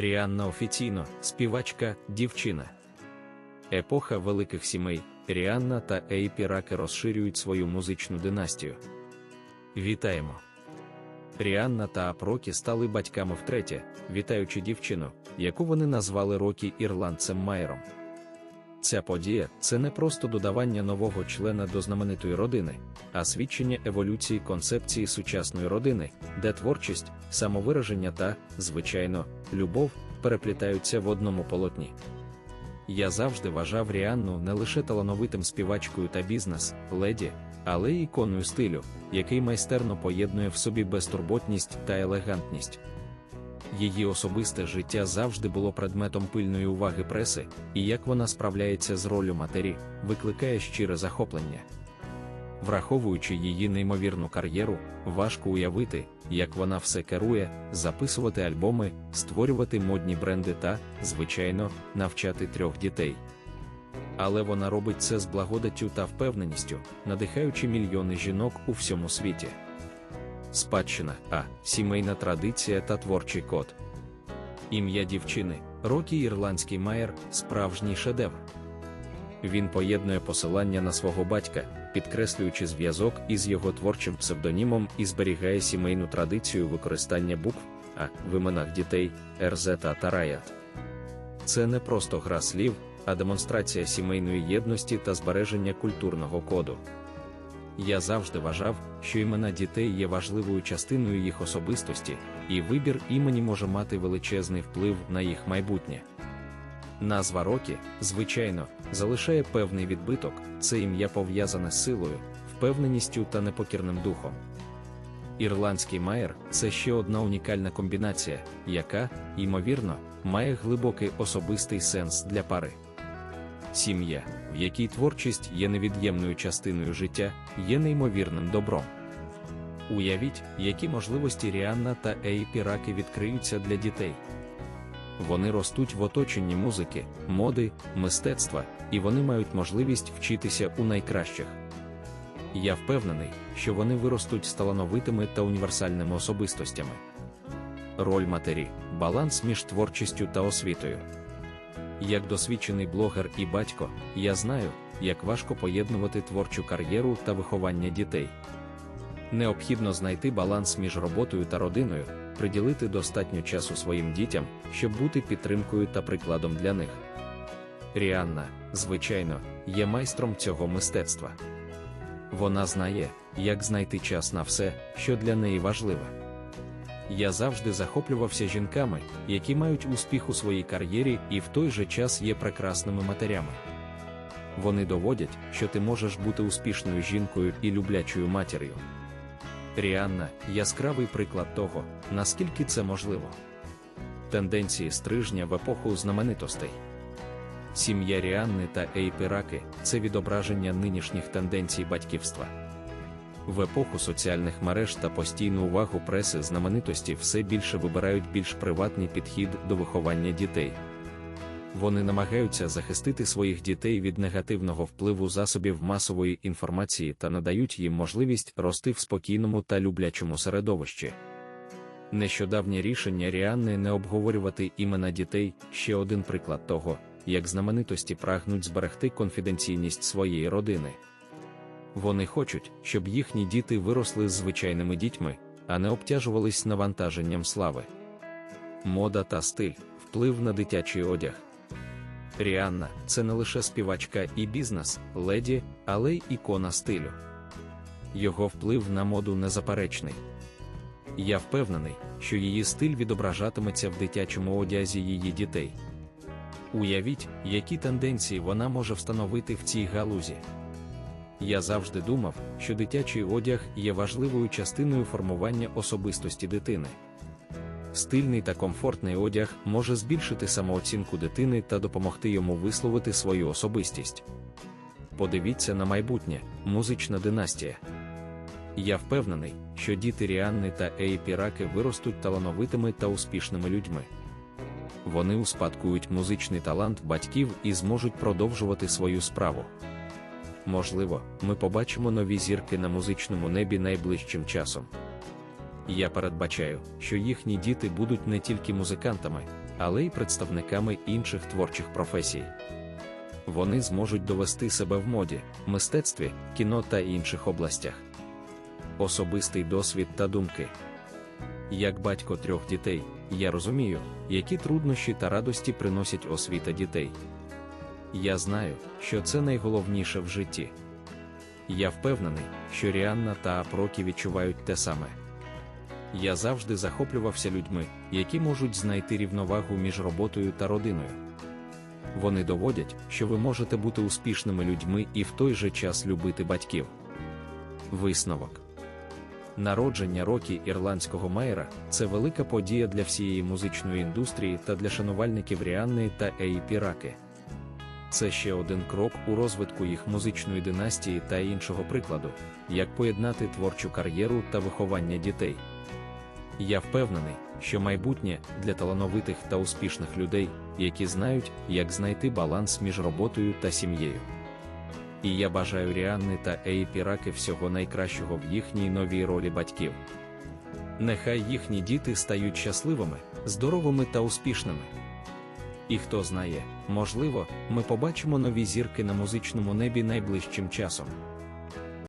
Ріанна офіційно співачка, дівчина. Епоха великих сімей Ріанна та Ейпі Раки розширюють свою музичну династію. Вітаємо! Ріанна та Апрокі стали батьками втретє, вітаючи дівчину, яку вони назвали Рокі ірландцем Майером. Ця подія це не просто додавання нового члена до знаменитої родини, а свідчення еволюції концепції сучасної родини, де творчість, самовираження та, звичайно, любов переплітаються в одному полотні. Я завжди вважав Ріанну не лише талановитим співачкою та бізнес, леді, але й іконою стилю, який майстерно поєднує в собі безтурботність та елегантність. Її особисте життя завжди було предметом пильної уваги преси, і як вона справляється з роллю матері, викликає щире захоплення. Враховуючи її неймовірну кар'єру, важко уявити, як вона все керує, записувати альбоми, створювати модні бренди та, звичайно, навчати трьох дітей. Але вона робить це з благодаттю та впевненістю, надихаючи мільйони жінок у всьому світі. Спадщина А. Сімейна традиція та творчий код. Ім'я дівчини Рокі Ірландський Майер справжній шедевр. Він поєднує посилання на свого батька, підкреслюючи зв'язок із його творчим псевдонімом і зберігає сімейну традицію використання букв А в іменах дітей Ерзета та Раят. Це не просто гра слів, а демонстрація сімейної єдності та збереження культурного коду. Я завжди вважав, що імена дітей є важливою частиною їх особистості, і вибір імені може мати величезний вплив на їх майбутнє. Назва Рокі, звичайно, залишає певний відбиток, це ім'я пов'язане з силою, впевненістю та непокірним духом. Ірландський майер це ще одна унікальна комбінація, яка, ймовірно, має глибокий особистий сенс для пари. Сім'я, в якій творчість є невід'ємною частиною життя, є неймовірним добром. Уявіть, які можливості Ріанна та Ейпі Раки відкриються для дітей. Вони ростуть в оточенні музики, моди, мистецтва, і вони мають можливість вчитися у найкращих. Я впевнений, що вони виростуть з талановитими та універсальними особистостями. Роль матері баланс між творчістю та освітою. Як досвідчений блогер і батько, я знаю, як важко поєднувати творчу кар'єру та виховання дітей. Необхідно знайти баланс між роботою та родиною, приділити достатньо часу своїм дітям, щоб бути підтримкою та прикладом для них. Ріанна, звичайно, є майстром цього мистецтва. Вона знає, як знайти час на все, що для неї важливе. Я завжди захоплювався жінками, які мають успіх у своїй кар'єрі і в той же час є прекрасними матерями. Вони доводять, що ти можеш бути успішною жінкою і люблячою матір'ю. Ріанна яскравий приклад того, наскільки це можливо. Тенденції стрижня в епоху знаменитостей. Сім'я Ріанни та Ейпіраки це відображення нинішніх тенденцій батьківства. В епоху соціальних мереж та постійну увагу преси знаменитості все більше вибирають більш приватний підхід до виховання дітей. Вони намагаються захистити своїх дітей від негативного впливу засобів масової інформації та надають їм можливість рости в спокійному та люблячому середовищі. Нещодавнє рішення Ріанни не обговорювати імена дітей ще один приклад того, як знаменитості прагнуть зберегти конфіденційність своєї родини. Вони хочуть, щоб їхні діти виросли з звичайними дітьми, а не обтяжувались навантаженням слави. Мода та стиль, вплив на дитячий одяг. Ріанна це не лише співачка і бізнес, леді, але й ікона стилю. Його вплив на моду незаперечний. Я впевнений, що її стиль відображатиметься в дитячому одязі її дітей. Уявіть, які тенденції вона може встановити в цій галузі. Я завжди думав, що дитячий одяг є важливою частиною формування особистості дитини. Стильний та комфортний одяг може збільшити самооцінку дитини та допомогти йому висловити свою особистість. Подивіться на майбутнє, музична династія. Я впевнений, що діти Ріанни та Ейпі Раки виростуть талановитими та успішними людьми. Вони успадкують музичний талант батьків і зможуть продовжувати свою справу. Можливо, ми побачимо нові зірки на музичному небі найближчим часом. Я передбачаю, що їхні діти будуть не тільки музикантами, але й представниками інших творчих професій. Вони зможуть довести себе в моді, мистецтві, кіно та інших областях. Особистий досвід та думки. Як батько трьох дітей, я розумію, які труднощі та радості приносять освіта дітей. Я знаю, що це найголовніше в житті. Я впевнений, що Ріанна та Апрокі відчувають те саме. Я завжди захоплювався людьми, які можуть знайти рівновагу між роботою та родиною. Вони доводять, що ви можете бути успішними людьми і в той же час любити батьків. Висновок Народження рокі ірландського мейра це велика подія для всієї музичної індустрії та для шанувальників Ріанни та Ейпі Раки. Це ще один крок у розвитку їх музичної династії та іншого прикладу, як поєднати творчу кар'єру та виховання дітей. Я впевнений, що майбутнє для талановитих та успішних людей, які знають, як знайти баланс між роботою та сім'єю. І я бажаю Ріанни та Ейпі Раки всього найкращого в їхній новій ролі батьків. Нехай їхні діти стають щасливими, здоровими та успішними. І хто знає, можливо, ми побачимо нові зірки на музичному небі найближчим часом.